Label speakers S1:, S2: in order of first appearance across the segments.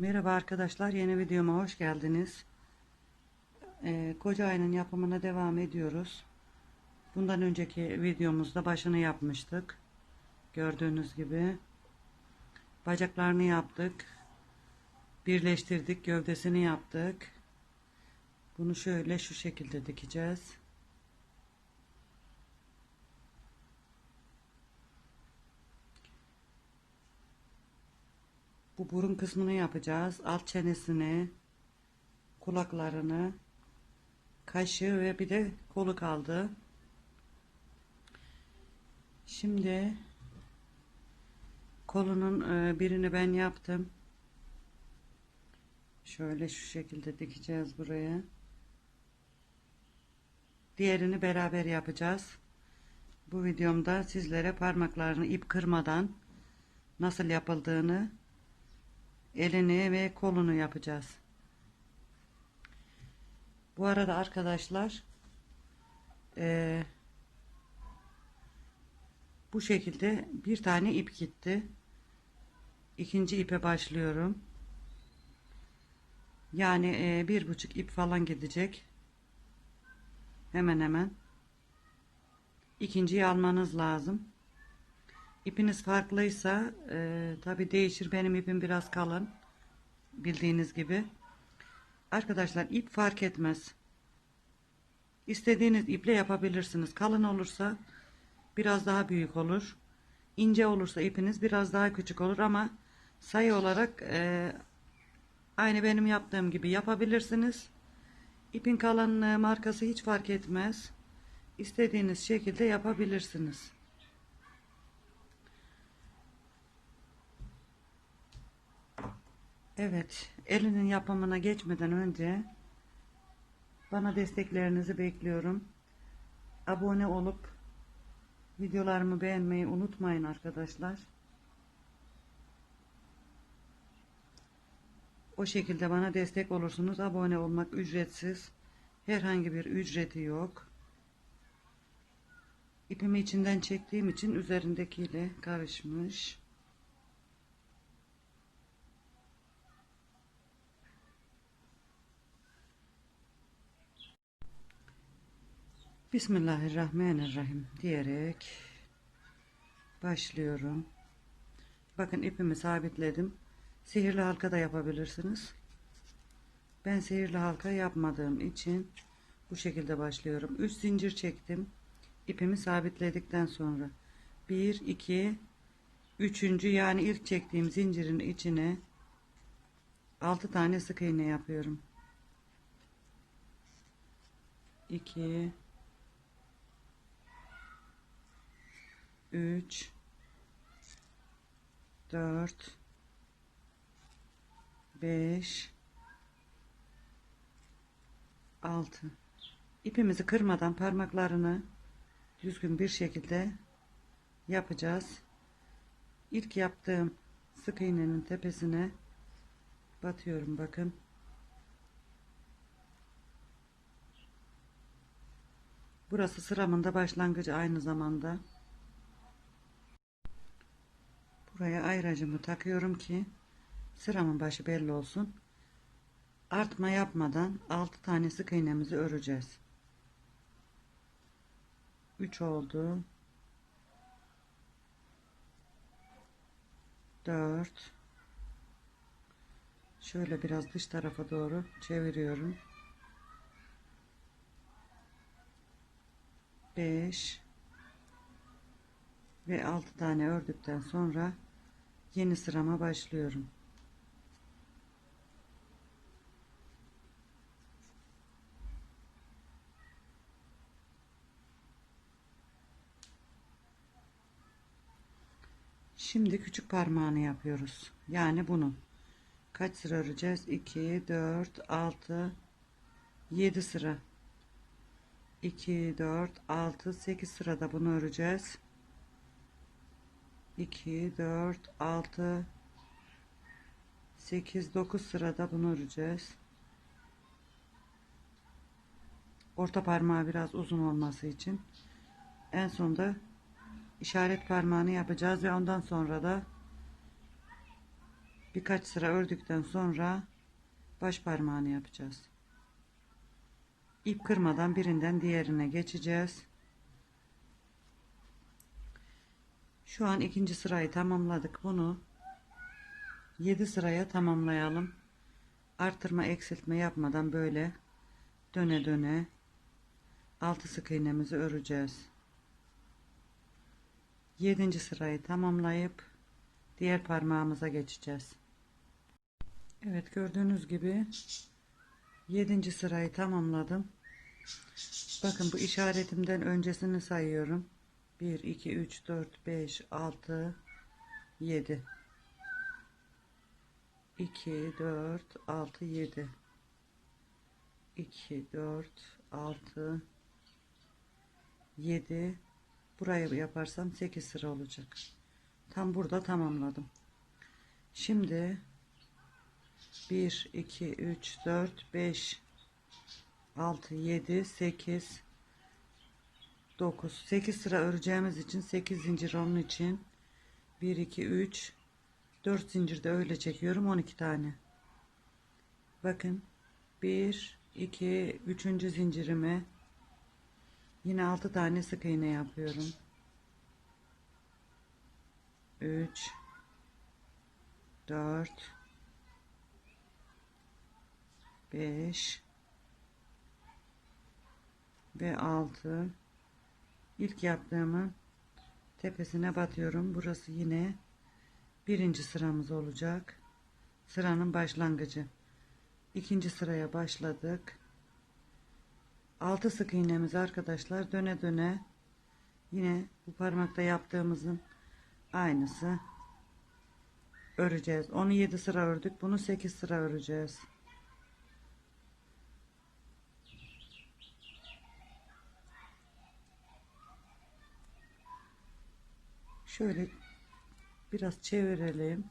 S1: Merhaba arkadaşlar, yeni videoma hoş geldiniz. Ee, koca ayının yapımına devam ediyoruz. Bundan önceki videomuzda başını yapmıştık. Gördüğünüz gibi. Bacaklarını yaptık. Birleştirdik, gövdesini yaptık. Bunu şöyle şu şekilde dikeceğiz. Bu burun kısmını yapacağız. Alt çenesini, kulaklarını, kaşı ve bir de kolu kaldı. Şimdi kolunun e, birini ben yaptım. Şöyle şu şekilde dikeceğiz buraya. Diğerini beraber yapacağız. Bu videomda sizlere parmaklarını ip kırmadan nasıl yapıldığını elini ve kolunu yapacağız. Bu arada arkadaşlar eee, bu şekilde bir tane ip gitti. İkinci ipe başlıyorum. Yani eee, bir buçuk ip falan gidecek. Hemen hemen. İkinciyi almanız lazım. İpiniz farklıysa e, tabi değişir. Benim ipim biraz kalın. Bildiğiniz gibi. Arkadaşlar ip fark etmez. İstediğiniz iple yapabilirsiniz. Kalın olursa biraz daha büyük olur. İnce olursa ipiniz biraz daha küçük olur ama sayı olarak e, aynı benim yaptığım gibi yapabilirsiniz. İpin kalınlığı markası hiç fark etmez. İstediğiniz şekilde yapabilirsiniz. Evet, elinin yapımına geçmeden önce bana desteklerinizi bekliyorum. Abone olup videolarımı beğenmeyi unutmayın arkadaşlar. O şekilde bana destek olursunuz. Abone olmak ücretsiz. Herhangi bir ücreti yok. İpimi içinden çektiğim için üzerindekiyle karışmış. Bismillahirrahmanirrahim diyerek başlıyorum. Bakın ipimi sabitledim. Sihirli halka da yapabilirsiniz. Ben sihirli halka yapmadığım için bu şekilde başlıyorum. 3 zincir çektim. İpimi sabitledikten sonra 1 2 3. yani ilk çektiğim zincirin içine 6 tane sık iğne yapıyorum. 2 3 4 5 6 ipimizi kırmadan parmaklarını düzgün bir şekilde yapacağız. İlk yaptığım sık iğnenin tepesine batıyorum bakın. Burası sıramın da başlangıcı aynı zamanda. Buraya ayracımı takıyorum ki sıramın başı belli olsun. Artma yapmadan 6 tane sık iğnemizi öreceğiz. 3 oldu. 4 Şöyle biraz dış tarafa doğru çeviriyorum. 5 ve 6 tane ördükten sonra yeni sırama başlıyorum. Şimdi küçük parmağını yapıyoruz. Yani bunu. Kaç sıra öreceğiz? 2, 4, 6, 7 sıra. 2, 4, 6, 8 sırada bunu öreceğiz. 2, 4, 6, 8, 9 sırada bunu öreceğiz. Orta parmağı biraz uzun olması için. En sonda işaret parmağını yapacağız ve ondan sonra da birkaç sıra ördükten sonra baş parmağını yapacağız. İp kırmadan birinden diğerine geçeceğiz. Şu an ikinci sırayı tamamladık. Bunu 7 sıraya tamamlayalım. Artırma eksiltme yapmadan böyle döne döne 6 sık iğnemizi öreceğiz. 7. sırayı tamamlayıp diğer parmağımıza geçeceğiz. Evet gördüğünüz gibi 7. sırayı tamamladım. Bakın bu işaretimden öncesini sayıyorum. 1 2 3 4 5 6 7 2 4 6 7 2 4 6 7 burayı yaparsam 8 sıra olacak. Tam burada tamamladım. Şimdi 1 2 3 4 5 6 7 8 9 8 sıra öreceğimiz için 8 zincir onun için. 1 2 3 4 zincir de öyle çekiyorum 12 tane. Bakın 1 2 3. zincirime yine 6 tane sık iğne yapıyorum. 3 4 5 ve 6 ilk yaptığımın tepesine batıyorum. Burası yine birinci sıramız olacak. Sıranın başlangıcı. İkinci sıraya başladık. 6 sık iğnemiz arkadaşlar döne döne yine bu parmakta yaptığımızın aynısı öreceğiz. Onu 7 sıra ördük bunu 8 sıra öreceğiz Şöyle biraz çevirelim.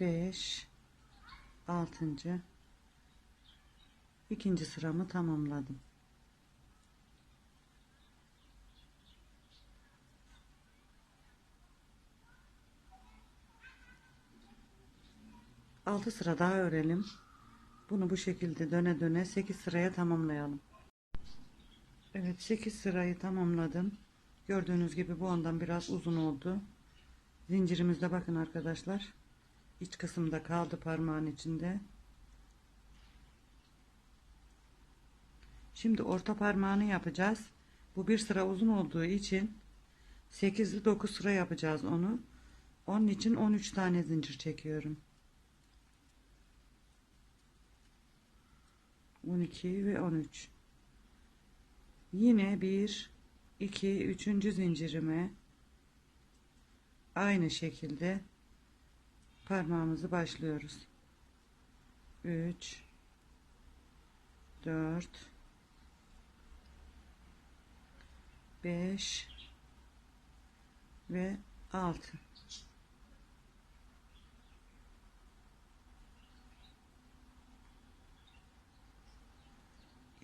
S1: Beş, altıncı, ikinci sıramı tamamladım. Altı sıra daha örelim. Bunu bu şekilde döne döne 8 sıraya tamamlayalım. Evet 8 sırayı tamamladım. Gördüğünüz gibi bu ondan biraz uzun oldu. Zincirimizde bakın arkadaşlar. İç kısımda kaldı parmağın içinde. Şimdi orta parmağını yapacağız. Bu bir sıra uzun olduğu için 8'li 9 sıra yapacağız onu. Onun için 13 tane zincir çekiyorum. 12 ve 13 yine 1 2 3. zincirime aynı şekilde parmağımızı başlıyoruz 3 4 5 ve 6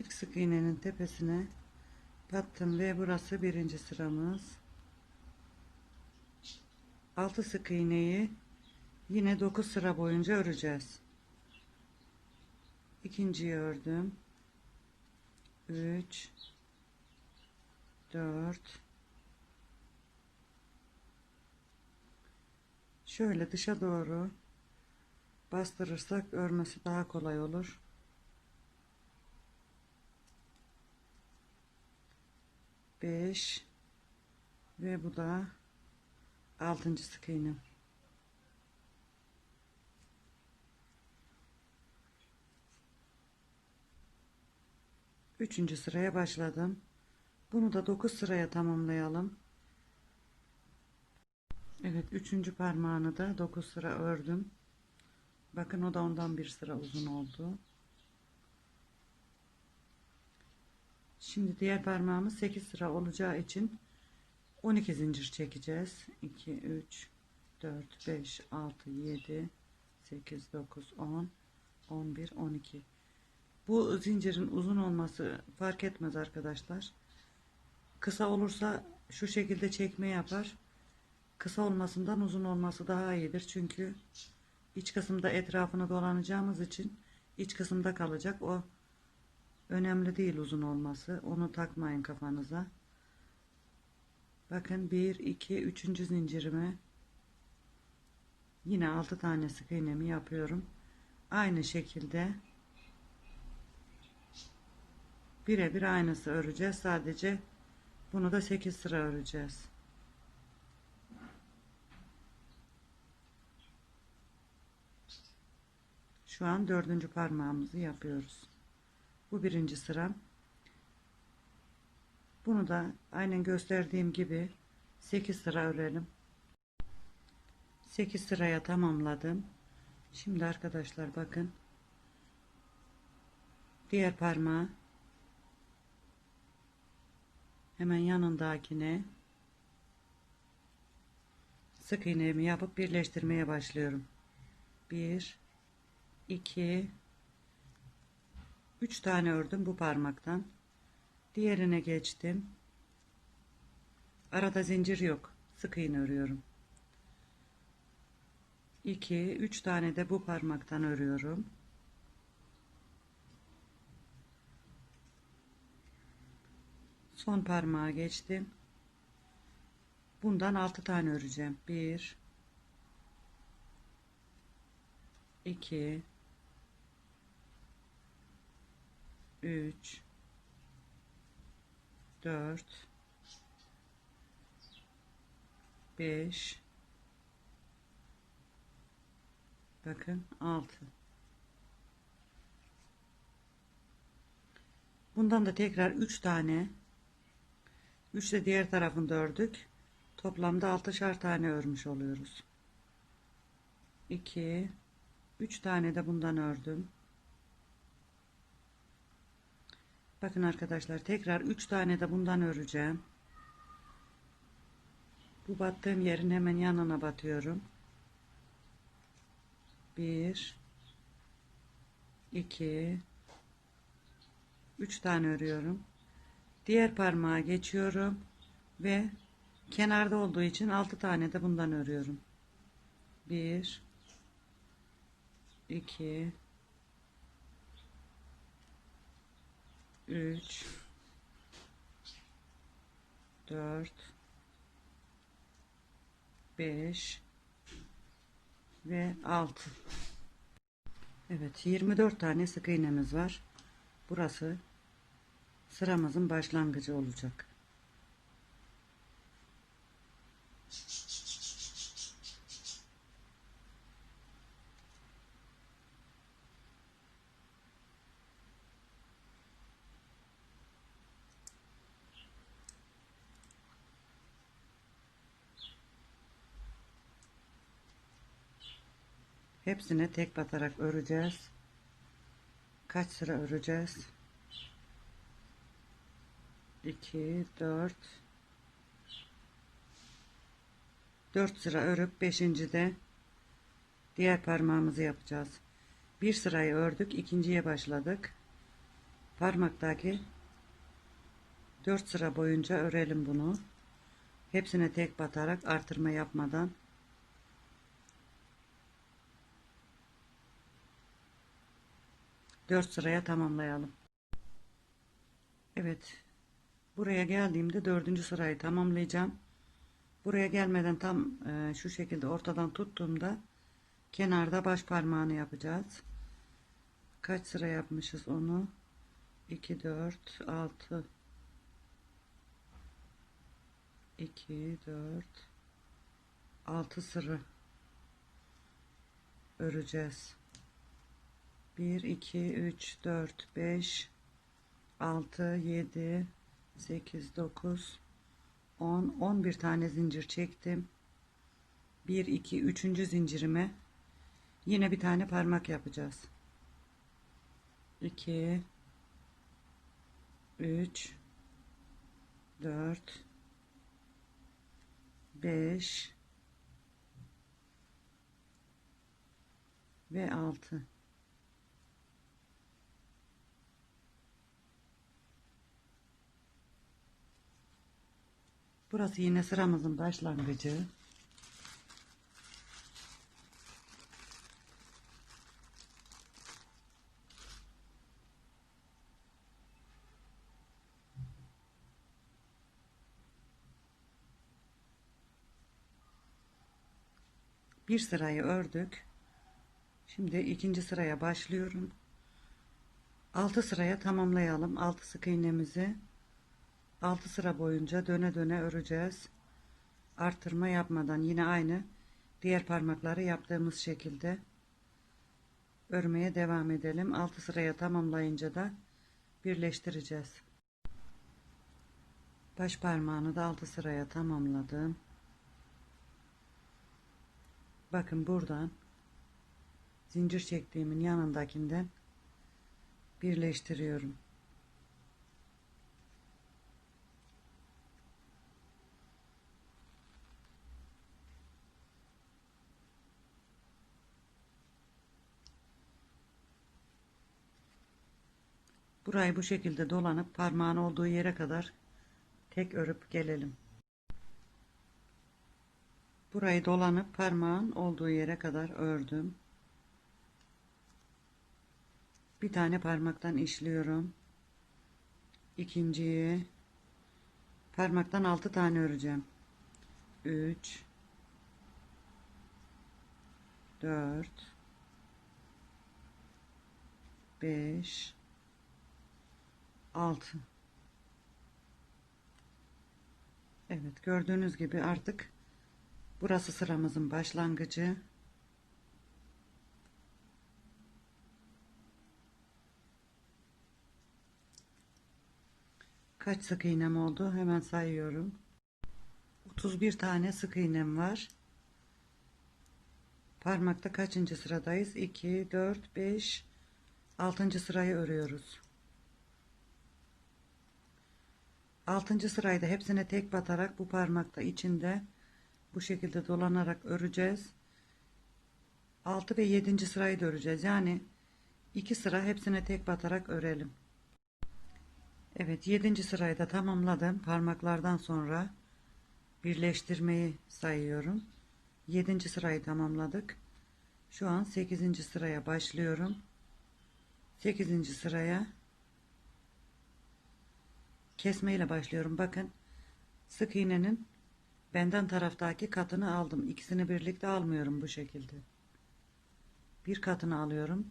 S1: ilk sık iğnenin tepesine battım ve burası birinci sıramız. 6 sık iğneyi yine 9 sıra boyunca öreceğiz. İkinciyi ördüm. 3 4 şöyle dışa doğru bastırırsak örmesi daha kolay olur 5 ve bu da 6. sık iğne. Üçüncü sıraya başladım. Bunu da 9 sıraya tamamlayalım. Evet üçüncü parmağını da 9 sıra ördüm. Bakın o da ondan bir sıra uzun oldu. Şimdi diğer parmağımız 8 sıra olacağı için 12 zincir çekeceğiz. 2, 3, 4, 5, 6, 7, 8, 9, 10, 11, 12. Bu zincirin uzun olması fark etmez arkadaşlar. Kısa olursa şu şekilde çekme yapar. Kısa olmasından uzun olması daha iyidir. Çünkü iç kısımda etrafını dolanacağımız için iç kısımda kalacak. O önemli değil uzun olması. Onu takmayın kafanıza. Bakın 1 2 3. zincirime yine 6 tane sık iğnemi yapıyorum. Aynı şekilde birebir aynısı öreceğiz. Sadece bunu da 8 sıra öreceğiz. Şu an dördüncü parmağımızı yapıyoruz. Bu birinci sıram. Bunu da aynen gösterdiğim gibi 8 sıra örelim. 8 sıraya tamamladım. Şimdi arkadaşlar bakın. Diğer parmağı hemen yanındakine sık iğnemi yapıp birleştirmeye başlıyorum. 1 2 3 tane ördüm bu parmaktan. Diğerine geçtim. Arada zincir yok. Sık iğne örüyorum. 2 3 tane de bu parmaktan örüyorum. Son parmağa geçtim. Bundan 6 tane öreceğim. 1 2 3 4 5 bakın 6 bundan da tekrar 3 tane 3 de diğer tarafında ördük. Toplamda 6'şar tane örmüş oluyoruz. 2 3 tane de bundan ördüm Bakın arkadaşlar tekrar 3 tane de bundan öreceğim. Bu battığım yerin hemen yanına batıyorum. 1 2 3 tane örüyorum. Diğer parmağa geçiyorum ve kenarda olduğu için 6 tane de bundan örüyorum. 1 2 3 4 5 ve 6 Evet 24 tane sık iğnemiz var. Burası sıramızın başlangıcı olacak Hepsine tek batarak öreceğiz. Kaç sıra öreceğiz? 2 4 4 sıra örüp 5. de diğer parmağımızı yapacağız. Bir sırayı ördük, ikinciye başladık. Parmaktaki 4 sıra boyunca örelim bunu. Hepsine tek batarak artırma yapmadan Dört sıraya tamamlayalım. Evet. Buraya geldiğimde dördüncü sırayı tamamlayacağım. Buraya gelmeden tam e, şu şekilde ortadan tuttuğumda kenarda baş parmağını yapacağız. Kaç sıra yapmışız onu? 2 4 6 2 4 6 sıra öreceğiz. 1 2 3 4 5 6 7 8 9 10 11 tane zincir çektim. 1 2 3. zincirime yine bir tane parmak yapacağız. 2 3 4 5 ve 6 Burası yine sıramızın başlangıcı. Bir sırayı ördük. Şimdi ikinci sıraya başlıyorum. 6 sıraya tamamlayalım. 6 sık iğnemizi 6 sıra boyunca döne döne öreceğiz. Artırma yapmadan yine aynı diğer parmakları yaptığımız şekilde örmeye devam edelim. 6 sıraya tamamlayınca da birleştireceğiz. Baş parmağını da 6 sıraya tamamladım. Bakın buradan zincir çektiğimin yanındakinden birleştiriyorum. Burayı bu şekilde dolanıp parmağın olduğu yere kadar tek örüp gelelim. Burayı dolanıp parmağın olduğu yere kadar ördüm. Bir tane parmaktan işliyorum. İkinciyi parmaktan altı tane öreceğim. 3 4 5 6 Evet gördüğünüz gibi artık burası sıramızın başlangıcı. Kaç sık iğnem oldu? Hemen sayıyorum. 31 tane sık iğnem var. Parmakta kaçıncı sıradayız? 2, 4, 5, 6. sırayı örüyoruz. 6. sırayı da hepsine tek batarak bu parmakta içinde bu şekilde dolanarak öreceğiz. 6 ve 7. sırayı da öreceğiz. Yani 2 sıra hepsine tek batarak örelim. Evet 7. sırayı da tamamladım. Parmaklardan sonra birleştirmeyi sayıyorum. 7. sırayı tamamladık. Şu an 8. sıraya başlıyorum. 8. sıraya kesme ile başlıyorum. Bakın sık iğnenin benden taraftaki katını aldım. İkisini birlikte almıyorum bu şekilde. Bir katını alıyorum.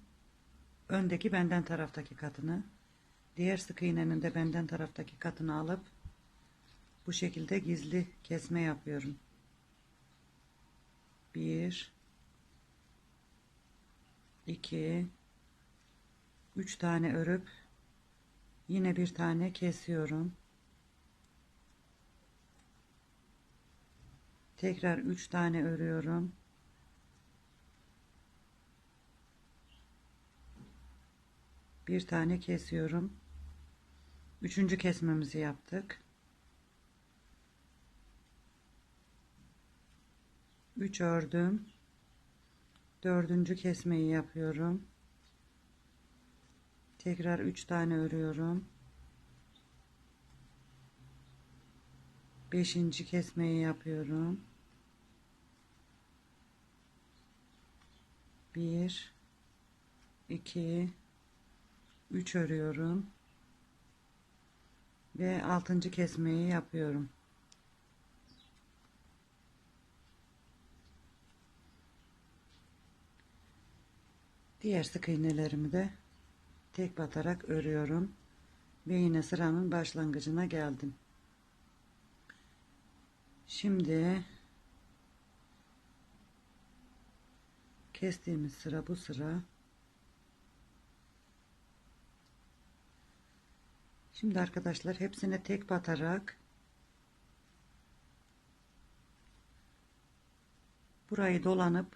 S1: Öndeki benden taraftaki katını. Diğer sık iğnenin de benden taraftaki katını alıp bu şekilde gizli kesme yapıyorum. Bir, iki, üç tane örüp yine bir tane kesiyorum. Tekrar üç tane örüyorum. Bir tane kesiyorum. Üçüncü kesmemizi yaptık. 3 ördüm. Dördüncü kesmeyi yapıyorum. Tekrar 3 tane örüyorum. Beşinci kesmeyi yapıyorum. Bir, iki, üç örüyorum ve altıncı kesmeyi yapıyorum. Diğer sık iğnelerimi de tek batarak örüyorum ve yine sıranın başlangıcına geldim. Şimdi kestiğimiz sıra bu sıra. Şimdi arkadaşlar hepsine tek batarak burayı dolanıp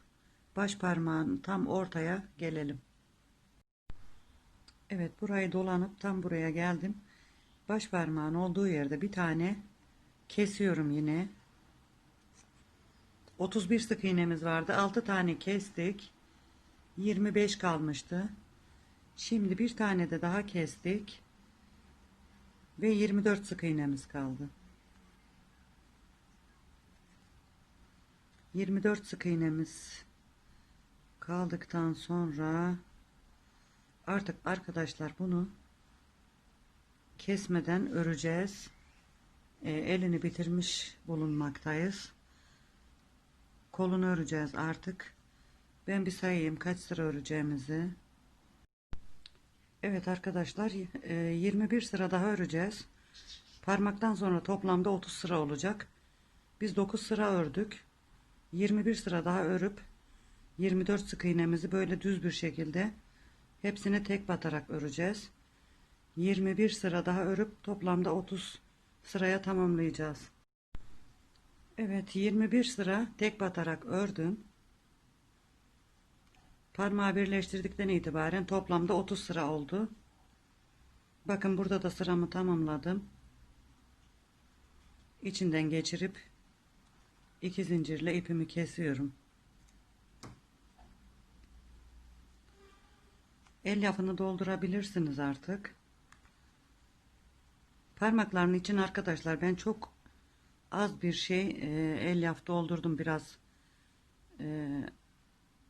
S1: baş parmağın tam ortaya gelelim. Evet burayı dolanıp tam buraya geldim. Baş parmağın olduğu yerde bir tane kesiyorum yine. 31 sık iğnemiz vardı. 6 tane kestik. 25 kalmıştı. Şimdi bir tane de daha kestik. Ve 24 sık iğnemiz kaldı. 24 sık iğnemiz kaldıktan sonra artık arkadaşlar bunu kesmeden öreceğiz. E, elini bitirmiş bulunmaktayız. Kolunu öreceğiz artık. Ben bir sayayım kaç sıra öreceğimizi. Evet arkadaşlar e, 21 sıra daha öreceğiz. Parmaktan sonra toplamda 30 sıra olacak. Biz 9 sıra ördük. 21 sıra daha örüp 24 sık iğnemizi böyle düz bir şekilde hepsini tek batarak öreceğiz. 21 sıra daha örüp toplamda 30 sıraya tamamlayacağız. Evet 21 sıra tek batarak ördüm. Parmağı birleştirdikten itibaren toplamda 30 sıra oldu. Bakın burada da sıramı tamamladım. İçinden geçirip iki zincirle ipimi kesiyorum. El yapını doldurabilirsiniz artık. Parmakların için arkadaşlar ben çok az bir şey e, el yaf doldurdum biraz e,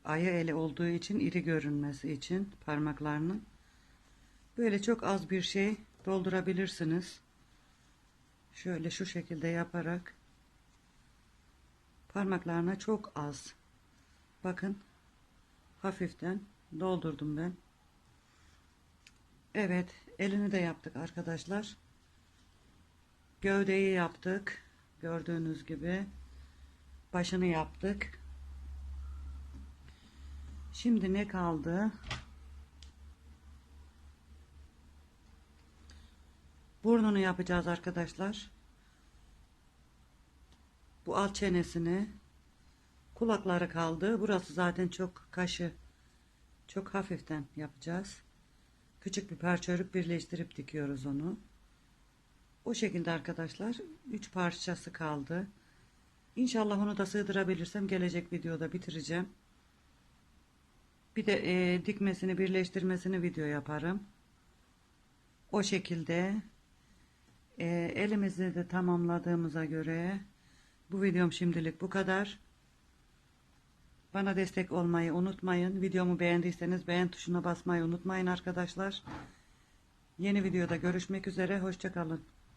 S1: ayı eli olduğu için iri görünmesi için parmaklarının böyle çok az bir şey doldurabilirsiniz. Şöyle şu şekilde yaparak parmaklarına çok az bakın hafiften doldurdum ben. Evet elini de yaptık arkadaşlar. Gövdeyi yaptık. Gördüğünüz gibi başını yaptık. Şimdi ne kaldı? Burnunu yapacağız arkadaşlar. Bu alt çenesini kulakları kaldı. Burası zaten çok kaşı çok hafiften yapacağız. Küçük bir parça örüp birleştirip dikiyoruz onu. O şekilde arkadaşlar 3 parçası kaldı. İnşallah onu da sığdırabilirsem gelecek videoda bitireceğim. Bir de e, dikmesini birleştirmesini video yaparım. O şekilde e, elimizi de tamamladığımıza göre bu videom şimdilik bu kadar. Bana destek olmayı unutmayın. Videomu beğendiyseniz beğen tuşuna basmayı unutmayın arkadaşlar. Yeni videoda görüşmek üzere. Hoşçakalın.